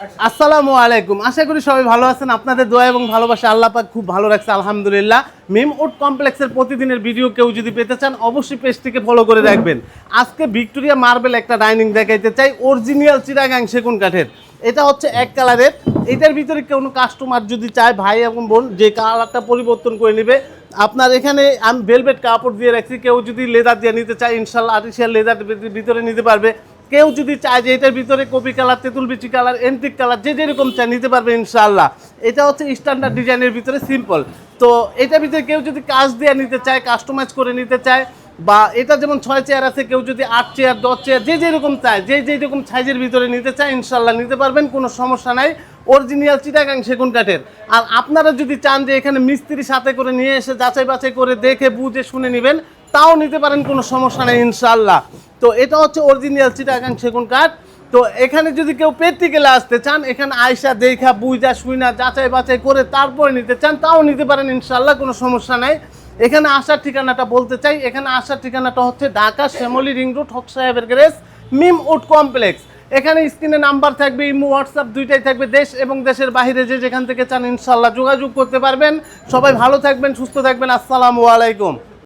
আসসালামু আলাইকুম। আশা করি সবাই ভালো আছেন। আপনাদের দোয়া এবং ভালোবাসা আল্লাহ পাক খুব ভালো রাখছে, আলহামদুলিল্লাহ। মিম উড কমপ্লেক্সের প্রতিদিনের ভিডিও কেউ যদি পেতে চান, অবশ্যই পেজটিকে ফলো করে রাখবেন। আজকে ভিক্টোরিয়া মার্বেল একটা ডাইনিং দেখাইতে চাই, অরিজিনাল চিরাগাং সেগুন কাঠের। এটা হচ্ছে এক কালারের। এটার ভিতরে কোনো কাস্টমার যদি চায়, ভাই এবং বোন, যে কালারটা পরিবর্তন করে নেবে। আপনার এখানে আমি ভেলভেট কাপড় দিয়ে রাখছি। কেউ যদি লেদার দিয়ে নিতে চায়, ইনশাল্লাহ আর্টিফিশিয়াল লেদার ভিতরে নিতে পারবে। কেউ যদি চায় যে এটার ভিতরে কপি কালার, তেঁতুল বিচি কালার, এন্টিক কালার, যে যেরকম চায় নিতে পারবে ইনশাল্লাহ এটা হচ্ছে স্ট্যান্ডার্ড ডিজাইনের ভিতরে সিম্পল তো এটার ভিতরে কেউ যদি কাজ দিয়ে নিতে চায় কাস্টমাইজ করে নিতে চায়, বা এটা যেমন ছয় চেয়ার আছে, কেউ যদি আট চেয়ার, দশ চেয়ার, যে যেরকম চায়, যে যেরকম সাইজের ভিতরে নিতে চায় ইনশাল্লাহ নিতে পারবেন, কোনো সমস্যা নাই। অরিজিনাল চিটাগাং সেগুন কাঠের। আর আপনারা যদি চান যে এখানে মিস্ত্রি সাথে করে নিয়ে এসে যাচাই বাছাই করে দেখে, বুঝে, শুনে নেবেন, তাও নিতে পারেন, কোনো সমস্যা নেই ইনশাল্লাহ তো এটা হচ্ছে অরিজিনাল চিটাগাং সেগুন কাঠ। তো এখানে যদি কেউ প্র্যাকটিক্যালে আসতে চান, এখানে আয়সা দেখা বুঝা শুইনা, যাচাই বাছাই করে তারপরে নিতে চান, তাও নিতে পারেন ইনশাল্লাহ কোনো সমস্যা নাই। এখানে আসার ঠিকানাটা বলতে চাই, এখানে আসার ঠিকানাটা হচ্ছে ঢাকা শ্যামলী রিং রোড, হক সাহেবের গ্যারেজ, মিম উড কমপ্লেক্স। এখানে স্ক্রিনে নাম্বার থাকবে, ইমো, হোয়াটসঅ্যাপ দুইটাই থাকবে, দেশ এবং দেশের বাইরে যে যেখান থেকে চান ইনশাল্লাহ যোগাযোগ করতে পারবেন। সবাই ভালো থাকবেন, সুস্থ থাকবেন, আসসালামু আলাইকুম।